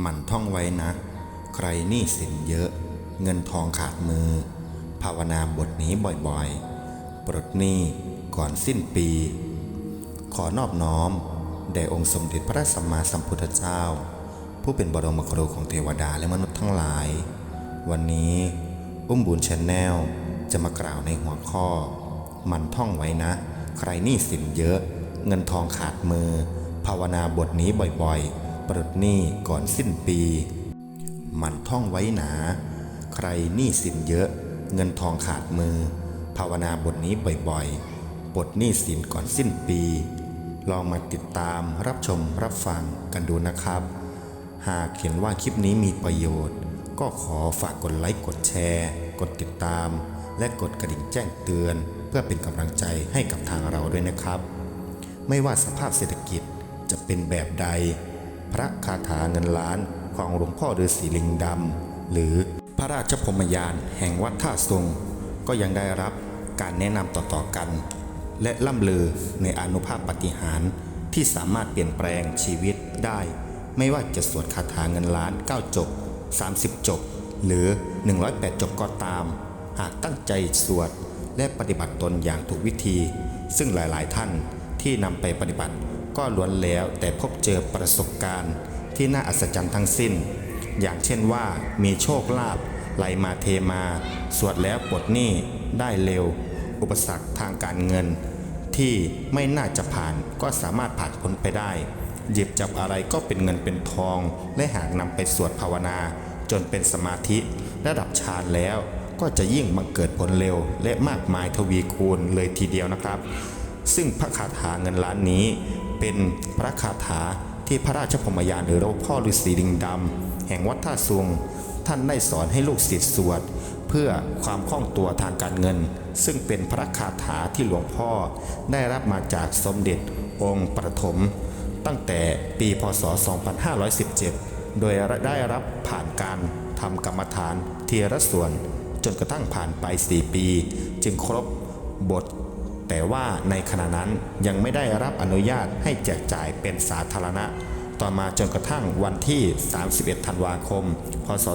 หมั่นท่องไว้นะ ใครหนี้สินเยอะ เงินทองขาดมือ ภาวนาบทนี้บ่อยๆ ปลดหนี้ก่อนสิ้นปี ขอนอบน้อม แด่องค์สมเด็จพระสัมมาสัมพุทธเจ้า ผู้เป็นบรมครูของเทวดาและมนุษย์ทั้งหลาย วันนี้อุ้มบุญชนแนลจะมากล่าวในหัวข้อ มันท่องไว้นะ ใครหนี้สินเยอะ เงินทองขาดมือ ภาวนาบทนี้บ่อยๆ ปลดหนี้ก่อนสิ้นปี มันท่องไว้หนา ใครหนี้สินเยอะ เงินทองขาดมือ ภาวนาบทนี้บ่อยๆปลดหนี้สินก่อนสิ้นปี ลองมาติดตามรับชมรับฟังกันดูนะครับ หากเห็นว่าคลิปนี้มีประโยชน์ ก็ขอฝากกดไลค์กดแชร์ กดติดตาม และกดกระดิ่งแจ้งเตือน เพื่อเป็นกำลังใจให้กับทางเราด้วยนะครับ ไม่ว่าสภาพเศรษฐกิจจะเป็นแบบใด พระคาถาเงินล้านของหลวงพ่อฤาษีลิงดำหรือพระราชพรมยานแห่งวัดท่าทรงก็ยังได้รับการแนะนำต่อๆกัน และล่ำลือในอนุภาพปฏิหารที่สามารถเปลี่ยนแปลงชีวิตได้ ไม่ว่าจะสวดคาถาเงินล้าน 9 จบ 30 จบ หรือ 108 จบก็ตาม หากตั้งใจสวดและปฏิบัติตนอย่างถูกวิธี ซึ่งหลายๆท่านที่นำไปปฏิบัติ ก็ล้วนแล้วแต่พบเจอประสบการณ์ที่น่าอัศจรรย์ทั้งสิ้น อย่างเช่นว่ามีโชคลาภไหลมาเทมา สวดแล้วปลดหนี้ได้เร็ว อุปสรรคทางการเงิน ที่ไม่น่าจะผ่านก็สามารถผ่านพ้นไปได้ หยิบจับอะไรก็เป็นเงินเป็นทอง และหากนำไปสวดภาวนา จนเป็นสมาธิระดับฌานแล้วก็จะยิ่งบังเกิดผลเร็ว และมากมายทวีคูณเลยทีเดียวนะครับ ซึ่งพระคาถาเงินล้านนี้ เป็นพระคาถาที่พระราชพรหมยานหรือหลวงพ่อฤาษีลิงดำแห่งวัดท่าซุงท่านได้สอนให้ลูกศิษย์สวด เพื่อความคล่องตัวทางการเงิน ซึ่งเป็นพระคาถาที่หลวงพ่อได้รับมาจากสมเด็จองค์ประถม ตั้งแต่ปีพศ 2517 โดยได้รับผ่านการทำกรรมฐานเทียระส่วน จนกระทั่งผ่านไป 4 ปี จึงครบบท แต่ว่าในขณะนั้นยังไม่ได้รับอนุญาตให้แจกจ่ายเป็นสาธารณะ ต่อมาจนกระทั่งวันที่ 31 ธันวาคม พศ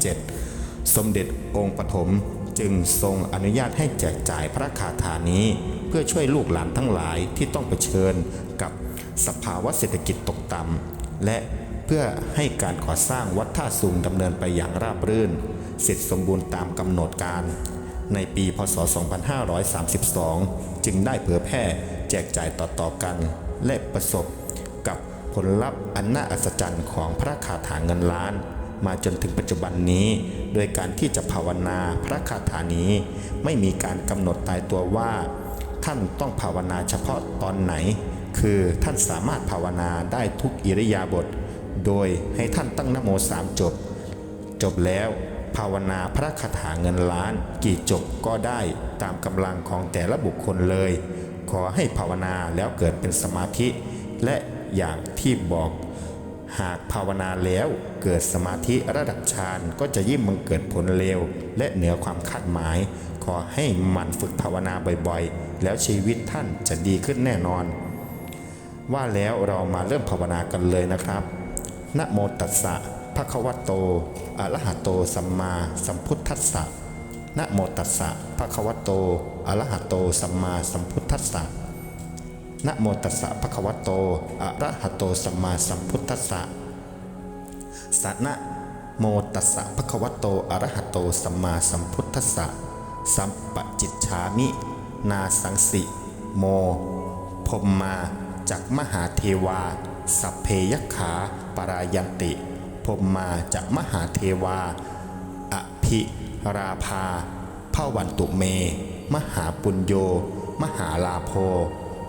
2527 สมเด็จองค์ปฐมจึงทรงอนุญาตให้แจกจ่ายพระคาถานี้ เพื่อช่วยลูกหลานทั้งหลายที่ต้องเผชิญกับสภาวะเศรษฐกิจตกต่ำและเพื่อให้การก่อสร้างวัดท่าสูงดำเนินไปอย่างราบรื่น เสร็จสมบูรณ์ตามกำหนดการ ในปีพศ 2532 จึงได้เผยแพร่แจกจ่ายต่อๆกันและประสบกับผลลัพธ์อันน่าอัศจรรย์ของพระคาถาเงินล้าน มาจนถึงปัจจุบันนี้ โดยการที่จะภาวนาพระคาถานี้ ไม่มีการกำหนดตายตัวว่า ท่านต้องภาวนาเฉพาะตอนไหน คือท่านสามารถภาวนาได้ทุกอิริยาบถโดยให้ท่านตั้งนโมสามจบ จบแล้ว ภาวนาพระคาถาเงินล้าน กี่จบก็ได้ตามกำลังของแต่ละบุคคลเลย ขอให้ภาวนาแล้วเกิดเป็นสมาธิ และอย่างที่บอก หากภาวนาแล้วเกิดสมาธิระดับฌานก็จะยิ่งบังเกิดผลเร็ว และเหนือความคาดหมาย ขอให้มันฝึกภาวนาบ่อยๆ แล้วชีวิตท่านจะดีขึ้นแน่นอน ว่าแล้วเรามาเริ่มภาวนากันเลยนะครับนะโมตัสสะ ภะคะวะโตอะระหะโตสัมมาสัมพุทธัสสะนะโมตัสสะภะคะวะโตอะระหะโตสัมมาสัมพุทธัสสะนะโมตัสสะภะคะวะโตอะระหะโตสัมมาสัมพุทธัสสะสะนะโมตัสสะภะคะวะโตอะระหะโตสัมมาสัมพุทธัสสะสัมปจิตฉามิ นาสังสิโมพมมาจากมหาเทวา สัพเพยขาปรายันติ พรมมาจากมหาเทวา อภิราภาพระวันตุเม มหาปุญโย มหาลาโพ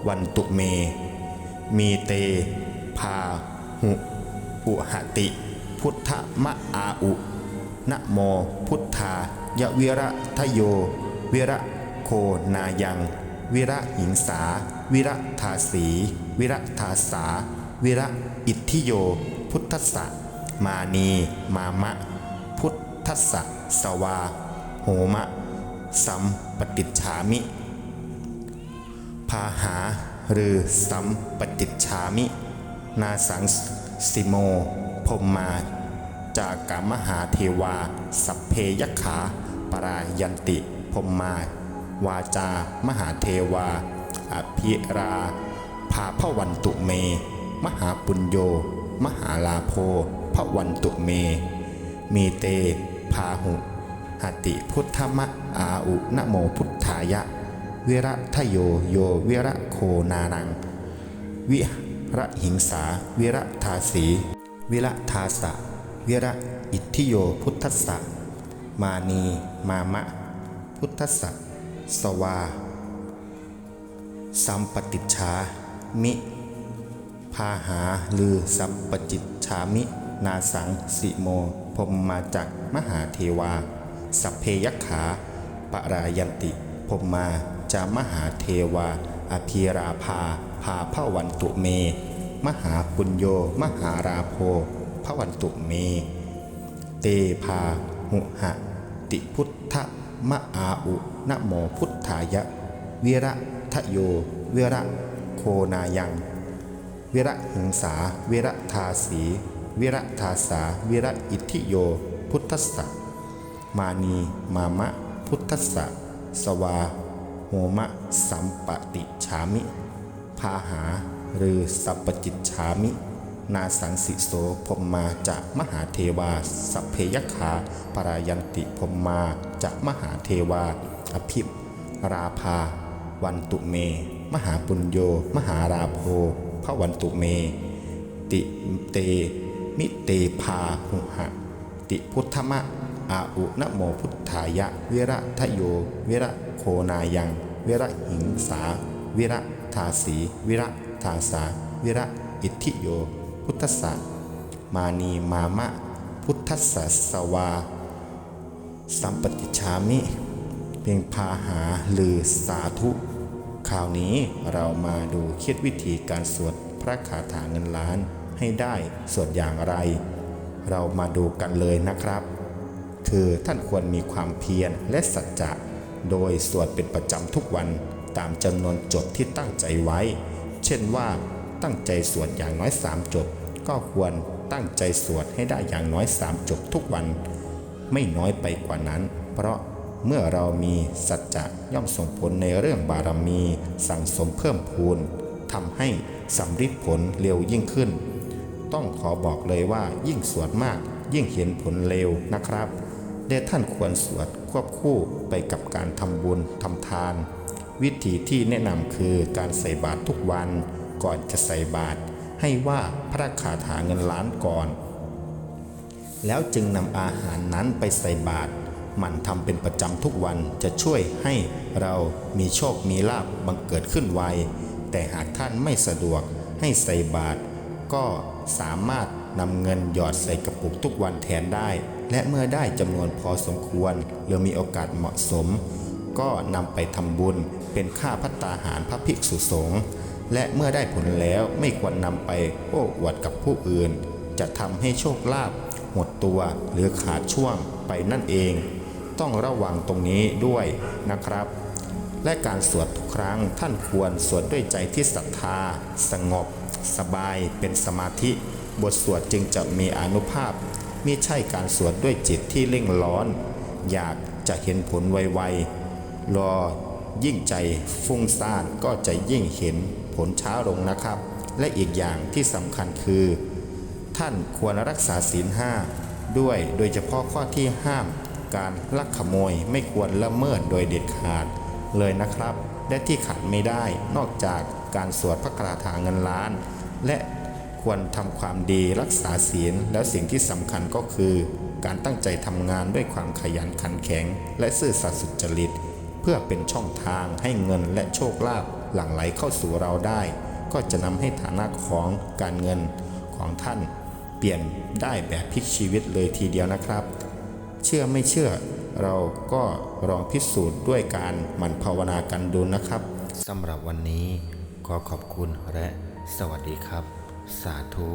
วันตุเม มีเต พาหุอุหติ พุทธมะอาอุนะโมพุทธายะวิระทะโย วิระโคนายัง วิระหิงสา วิระทาสี วิระทาสา วิระอิทธิโย พุทธสสะ มานี มามะ พุทธัสสะสวา โหมะ สัมปติฉามิ พาหาหรือสัมปติฉามิ นาสังสิโมพพรหมา จากกามหาเทวา สัพเพยกขา ปรายันติพรหมา วาจา มหาเทวา อภิราภาพวันตุเม มหาปุญโย มหาลาโพ พวันตุเม มีเต พาหุหติพุทธมะอาอุนโมพุทธายะ วิระทะโยโยวิระโคนานัง วิระหิงสา วิระทาสี วิระทาสะ วิระอิทธิโยพุทธสะมานีมามะ พุทธสสะสวา สัมปติชามิ พาหาลือสัมปจิตชามิ นาสังสิโมพมมาจากมหาเทวา สัพเพยักขาปรายันติพมมาจามหาเทวา อภิราภาภาพวันตุเม มหาปุญโย มหาราโพพวันตุเม เตภาหุหะ ติพุทธมะอาอุนโมพุทธายะ วิระทะโยวิระโคนายังวิระหิงสาวิระทาสี วิระทาสาวิระอิทธิโย พุทธสะมานีมามะ พุทธสะสวาโหมะสัมปติฉามิ พาหาหรือสัพปจิตฉามิ นาสังสิโสพมมาจากมหาเทวา สัพเพยคาปรายันติพมมาจากมหาเทวา อภิราภา วันตุเม มหาปุญโย มหาราโพพระวันตุเม ติเต มิเตภาหุหะ ติพุทธมะอาอุนโมพุทธายะ เวระทะโย เวระโคนายัง เวระหิงสา เวระทาสี เวระทาสา เวระอิทธิโย พุทธสะมานีมามะ พุทธสสะสวา สัมปติชามิเพียงพาหาหรือสาธุคราวนี้เรามาดูคิดวิธีการสวดพระคาถาเงินล้าน ให้ได้สวดอย่างไร เรามาดูกันเลยนะครับ คือท่านควรมีความเพียรและสัจจะโดยสวดเป็นประจำทุกวันตามจำนวนจบที่ตั้งใจไว้ เช่นว่าตั้งใจสวดอย่างน้อยสามจบ ก็ควรตั้งใจสวดให้ได้อย่างน้อยสามจบทุกวัน ไม่น้อยไปกว่านั้น เพราะเมื่อเรามีสัจจะย่อมส่งผลในเรื่องบารมี สั่งสมเพิ่มพูนทำให้สำฤทธิ์ผลเร็วยิ่งขึ้น ต้องขอบอกเลยว่ายิ่งสวดมากยิ่งเห็นผลเร็วนะครับและท่านควรสวดควบคู่ไปกับการทำบุญทำทาน วิธีที่แนะนำคือการใส่บาตรทุกวันก่อนจะใส่บาตรให้ว่าพระคาถาเงินล้านก่อน แล้วจึงนำอาหารนั้นไปใส่บาตรหมันทำเป็นประจำทุกวันจะช่วยให้เรามีโชคมีลาบบังเกิดขึ้นไวแต่หากท่านไม่สะดวกให้ใส่บาตร ก็สามารถนำเงินหยอดใส่กระปุกทุกวันแทนได้ และเมื่อได้จำนวนพอสมควร หรือมีโอกาสเหมาะสม ก็นำไปทำบุญเป็นค่าพัตตาหารพระภิกษุสงฆ์และเมื่อได้ผลแล้วไม่ควรนำไปโอ้อวดกับผู้อื่น จะทำให้โชคลาภหมดตัวหรือขาดช่วงไปนั่นเอง ต้องระวังตรงนี้ด้วยนะครับ และการสวดทุกครั้งท่านควรสวดด้วยใจที่ศรัทธา สงบ สบายเป็นสมาธิ บทสวดจึงจะมีอนุภาพมิใช่การสวดด้วยจิตที่เร่งร้อน อยากจะเห็นผลไวๆรอยิ่งใจฟุ้งซ่านก็จะยิ่งเห็นผลช้าลงนะครับ และอีกอย่างที่สำคัญคือ ท่านควรรักษาศีลห้าด้วยโดยเฉพาะข้อที่ห้ามการลักขโมยไม่ควรละเมิดโดยเด็ดขาดเลยนะครับ และที่ขาดไม่ได้นอกจาก การสวดพระคาถาเงินล้าน และควรทำความดีรักษาศีล แล้วสิ่งที่สำคัญก็คือ การตั้งใจทำงานด้วยความขยันขันแข็ง และซื่อสัตย์สุจริต เพื่อเป็นช่องทางให้เงินและโชคลาภหลั่งไหลเข้าสู่เราได้ ก็จะนำให้ฐานะของการเงินของท่าน เปลี่ยนได้แบบพลิกชีวิตเลยทีเดียวนะครับ เชื่อไม่เชื่อเราก็ลองพิสูจน์ด้วยการหมั่นภาวนากันดูนะครับสำหรับวันนี้ ขอขอบคุณและสวัสดีครับ สาธุ